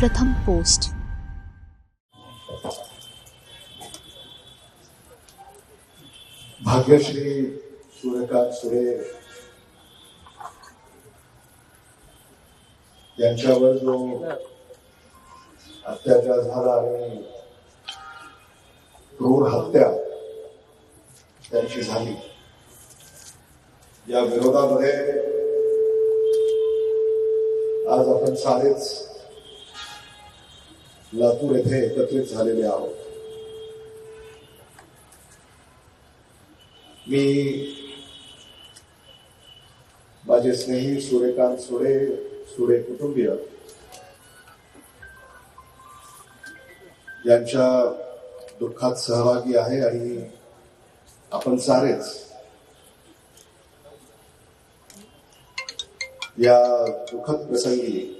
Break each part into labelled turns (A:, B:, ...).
A: प्रथम पोस्ट.
B: भाग्यश्री सूर्यकांत सुरे यांच्यावर जो अत्याचार झाला आणि क्रूर हत्या त्यांची झाली या विरोधामध्ये आज आपण सारेच लातूर येथे एकत्रित झालेले आहोत. मी माझे स्नेही सूर्यकांत सुडे सुडे कुटुंबीय यांच्या दुःखात सहभागी आहे आणि आपण सारेच या दुःखद प्रसंगी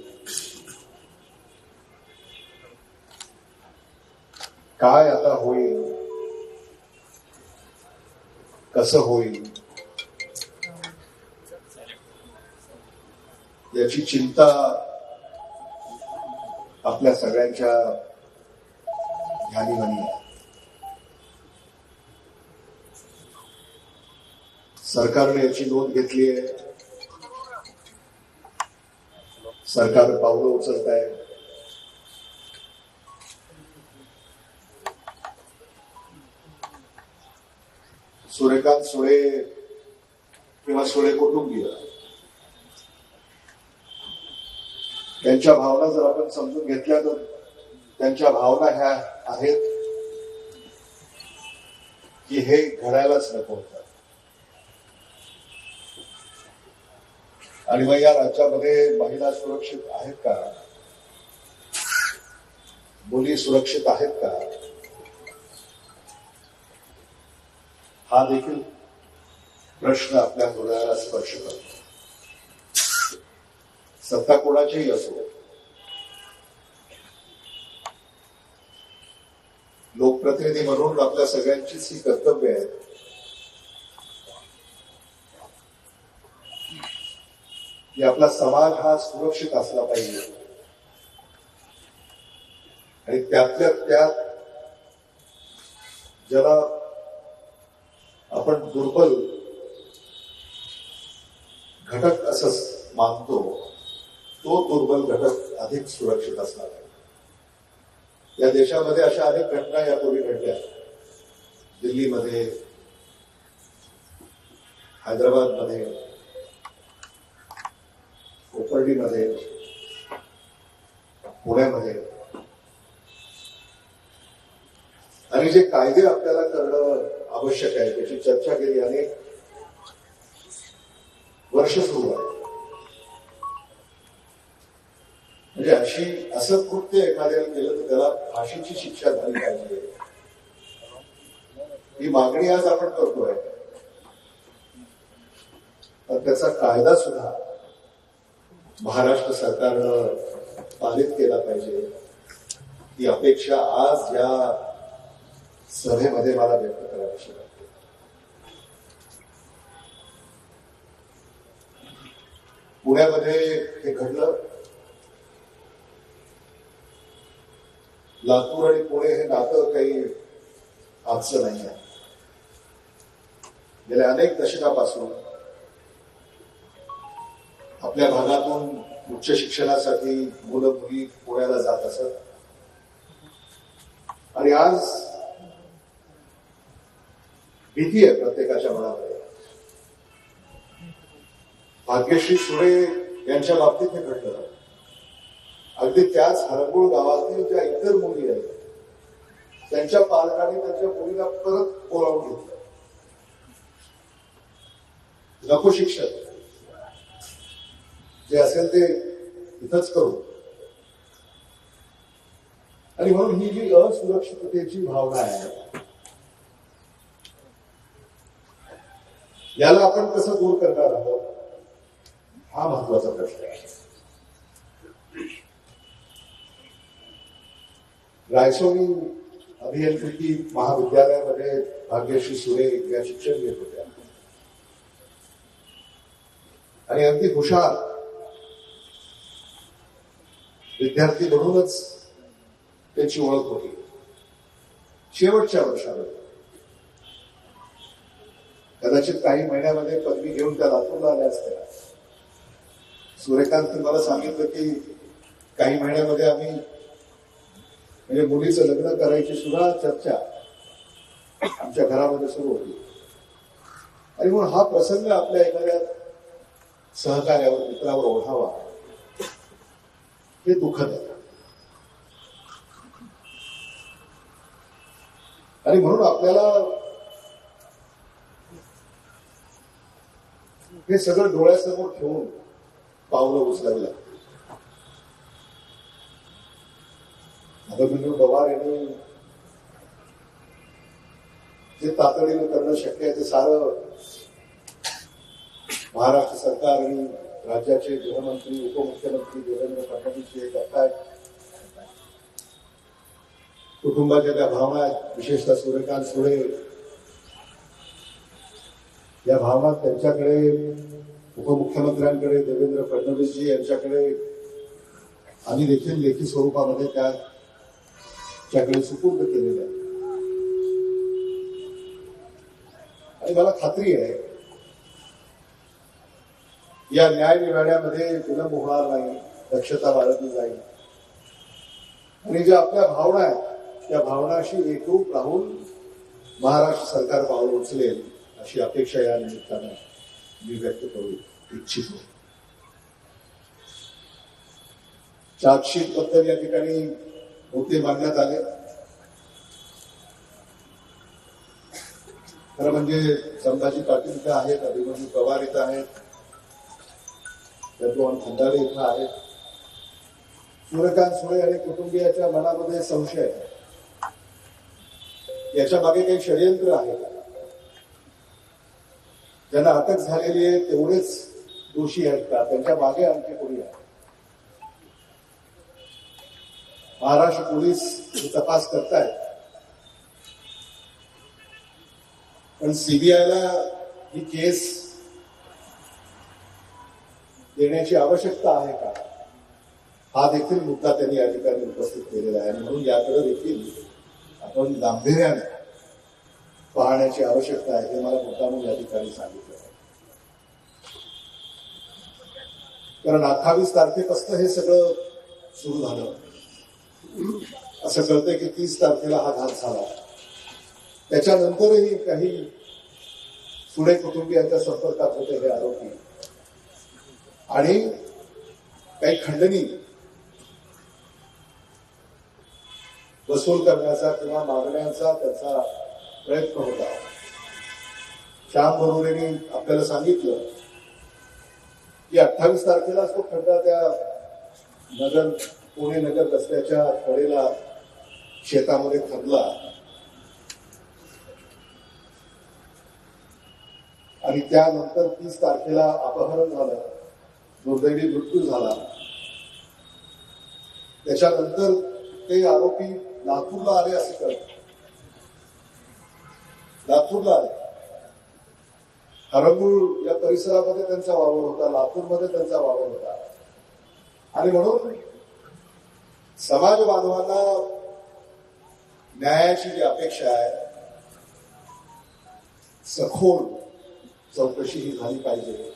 B: काय आता होईल? कसं होईल? याची चिंता आपल्या सगळ्यांच्या ध्यानीमनी आहे सरकारने याची नोंद घेतली आहे. सरकार पावलं उचलत आहे. सूर्यकांत सुळे किंवा सुळे कुटुंबीय. त्यांच्या भावना जर आपण समजून घेतल्या तर त्यांच्या भावना ह्या आहेत की हे घडायलाच नको होतं. आणि मग या राज्यामध्ये महिला सुरक्षित आहेत का? मुली सुरक्षित आहेत का? हा देखील प्रश्न आपल्या हृदयाला स्पर्श करतो सत्ता कोणाचीही असो लोकप्रतिनिधी म्हणून आपल्या सगळ्यांचीच ही कर्तव्य आहे की आपला समाज हा सुरक्षित असला पाहिजे आणि त्यातल्या त्यात ज्याला आपण दुर्बल घटक असं मानतो तो दुर्बल घटक अधिक सुरक्षित असणार आहे. या देशामध्ये अशा अनेक घटना यापूर्वी घडल्या. दिल्लीमध्ये हैदराबादमध्ये कोपर्डीमध्ये पुण्यामध्ये. आणि जे कायदे आपल्याला करणं आवश्यक आहे. त्याची चर्चा गेली अनेक वर्ष सुरू आहे. म्हणजे अशी असं कृत्य एखाद्याला केलं तर त्याला फाशीची शिक्षा झाली पाहिजे. ही मागणी आज आपण करतोय. तर त्याचा कायदा सुद्धा महाराष्ट्र सरकारनं पालित केला पाहिजे. ही अपेक्षा आज या सभेमध्ये मला व्यक्त करावीशी वाटते पुण्यामध्ये हे घडलं. लातूर आणि पुणे हे नातं काही आजचं नाही आहे. गेल्या अनेक दशकापासून आपल्या भागातून उच्च शिक्षणासाठी मुलं मुली पुण्याला जात असत. आणि आज भीती आहे प्रत्येकाच्या मनामध्ये. भाग्यश्री सुरे यांच्या बाबतीत हे घडलं. अगदी त्याच हरकुळ गावातील ज्या इतर मुली आहेत त्यांच्या पालकांनी त्यांच्या मुलीला परत बोलावून घेतलं. नको शिक्षक जे असेल ते इथंच करू. आणि म्हणून ही जी असुरक्षिततेची भावना आहे याला आपण कसं दूर करणार आहोत? हा महत्त्वाचा प्रश्न आहे. रायसोनी अभियांत्रिकी महाविद्यालयामध्ये भाग्यश्री सुरे या शिक्षण घेत होत्या. आणि अगदी हुशार विद्यार्थी म्हणूनच त्यांची ओळख होती. शेवटच्या वर्षामध्ये. कदाचित काही महिन्यामध्ये पदवी घेऊन त्या लातूरला आल्या असत्या. सूर्यकांत मला सांगितलं की काही महिन्यामध्ये आम्ही म्हणजे मुलीचं लग्न करायची सुद्धा चर्चा आमच्या घरामध्ये सुरू होती. आणि म्हणून हा प्रसंग आपल्या एखाद्या सहकार्यावर मित्रावर ओढावा. हे दुःखद आहे. आणि म्हणून आपल्याला हे सगळं डोळ्यासमोर ठेवून पावलं उचलावी लागतील अभिमन्यू पवार यांनी जे तातडीनं करणं शक्य आहे ते सारं महाराष्ट्र सरकार आणि राज्याचे गृहमंत्री उपमुख्यमंत्री देवेंद्र फडणवीस जे करतायत. कुटुंबाच्या त्या भावना आहेत. विशेषतः सूर्यकांत सुळे या भावना त्यांच्याकडे उपमुख्यमंत्र्यांकडे देवेंद्र फडणवीसजी यांच्याकडे आम्ही देखील लेखी स्वरूपामध्ये त्याच्याकडे सुपूर्द केलेल्या आहेत. आणि मला खात्री आहे या न्याय निवाड्यामध्ये विलंब होणार नाही दक्षता बाळगली जाईल आणि ज्या आपल्या भावना आहेत त्या भावनाशी एकरूप राहून महाराष्ट्र सरकार पाऊल उचलेल अशी अपेक्षा या निमित्तानं मी व्यक्त करू इच्छितो. चार्जशीटबद्दल या ठिकाणी मुद्दे मांडण्यात आले. खरं म्हणजे संभाजी पाटील इथं आहेत अभिमन्यू पवार इथं आहेत चंद्रवान खंडारे इथं आहेत. सूर्यकांत सुळे आणि कुटुंबियाच्या मनामध्ये संशय याच्या मागे काही षडयंत्र आहे का? ज्यांना अटक झालेली आहे तेवढेच दोषी आहेत का? त्यांच्या मागे आणखी कोणी आहे? महाराष्ट्र पोलीस तपास करतायत. पण सीबीआयला ही केस देण्याची आवश्यकता आहे का? हा देखील मुद्दा त्यांनी या ठिकाणी उपस्थित केलेला आहे. म्हणून याकडे देखील आपण गांभीर्याने पाहण्याची आवश्यकता आहे हे मला मुद्दामून या ठिकाणी सांगितलं. कारण अठ्ठावीस तारखेपासून हे सगळं सुरू झालं. असं कळतंय की तीस तारखेला हा घात झाला. त्याच्यानंतरही काही सुडे कुटुंबियांच्या संपर्कात होते हे आरोपी. आणि काही खंडणी वसूल करण्याचा किंवा मागण्यांचा त्याचा प्रयत्न होता श्याम बरोबरीने आपल्याला सांगितलं की अठ्ठावीस तारखेलाच तो खड्डा त्या नगर पुणे नगर रस्त्याच्या कडेला शेतामध्ये खणला आणि त्यानंतर तीस तारखेला अपहरण झालं. दुर्दैवी मृत्यू झाला. त्याच्यानंतर ते आरोपी लातूरला आले असं कळत लातूरला आले हरंगुळ या परिसरामध्ये त्यांचा वावर होता लातूरमध्ये त्यांचा वावर होता. आणि म्हणून समाज बांधवांना न्यायाची जी अपेक्षा आहे सखोल चौकशी ही झाली पाहिजे.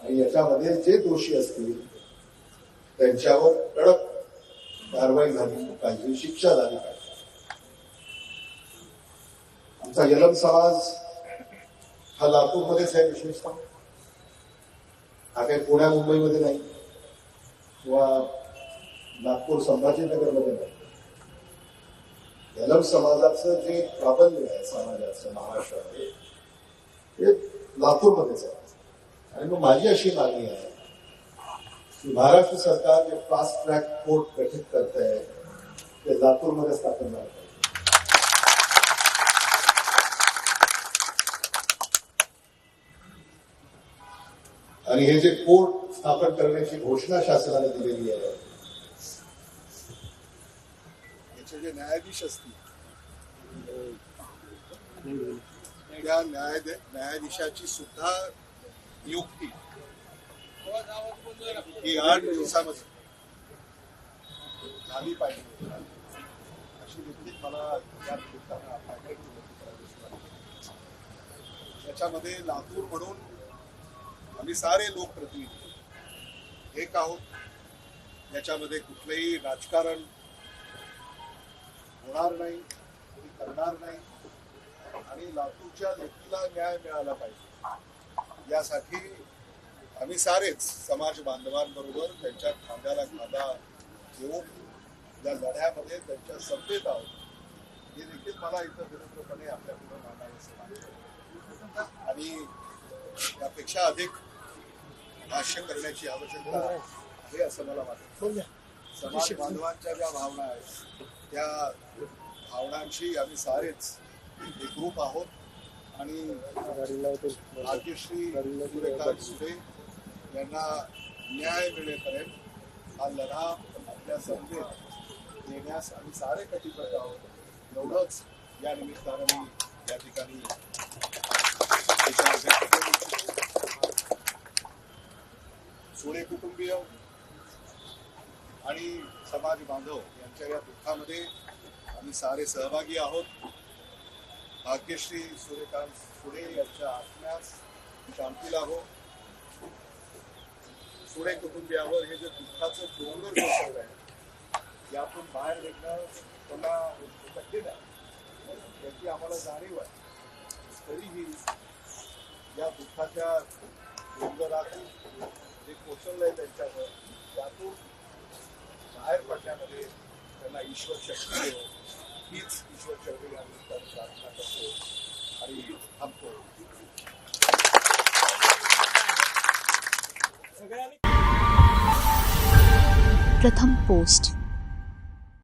B: आणि याच्यामध्ये जे दोषी असतील त्यांच्यावर कडक कारवाई झाली पाहिजे शिक्षा झाली पाहिजे. आमचा यलम समाज हा लातूरमध्येच आहे विशेषतः हा काही पुण्या मुंबईमध्ये नाही. किंवा नागपूर संभाजीनगरमध्ये नाही. यलम समाजाचं जे प्राबल्य आहे समाजाचं महाराष्ट्रामध्ये ते लातूरमध्येच आहे आणि मग माझी अशी मागणी आहे की महाराष्ट्र सरकार जे फास्ट ट्रॅक कोर्ट गठीत करत आहे ते लातूरमध्ये स्थापन झालं. आणि हे जे कोर्ट स्थापन करण्याची घोषणा शासनाने दिलेली आहे. याचे जे न्यायाधीश असतील त्या न्यायाध- न्यायाधीशाची सुद्धा नियुक्ती ही आठ दिवसामध्ये झाली पाहिजे. अशी देखील मला त्याच्यामध्ये निमित्तानं आपल्याकडे लातूर म्हणून आम्ही सारे लोकप्रतिनिधी एक आहोत. याच्यामध्ये कुठलंही राजकारण होणार नाही कोणी करणार नाही. आणि लातूरच्या लेखीला न्याय मिळाला पाहिजे. यासाठी आम्ही सारेच समाज बांधवांबरोबर त्यांच्या खांद्याला खांदा घेऊन या लढ्यामध्ये त्यांच्या सत्तेत आहोत. हे देखील मला इथं विनम्रपणे आपल्या पुढे आणि त्यापेक्षा अधिक भाष्य करण्याची आवश्यकता आहे. असं मला वाटतं. समाज बांधवांच्या ज्या भावना आहेत त्या भावनांशी आम्ही सारेच एकरूप आहोत. आणि भाग्यश्री सूर्यकांत सुरे यांना न्याय मिळेपर्यंत हा लढा आपल्या समवेत देण्यास आम्ही सारे कटिबद्ध आहोत. एवढंच या निमित्तानं मी या ठिकाणी विचार व्यक्त करू इच्छितो. सुळे कुटुंबीय आणि समाज बांधव यांच्या या दुःखामध्ये आम्ही सारे सहभागी आहोत. भाग्यश्री सूर्यकांत सुळे यांच्या आत्म्यास शांती लाभो. सुळे कुटुंबियावर हे जे दुःखाचं डोंगर कोसळलं आहे यातून बाहेर निघणं त्यांना कठीण आहे याची आम्हाला जाणीव आहे. तरीही या दुःखाच्या डोंगरातून
C: प्रथम पोस्ट.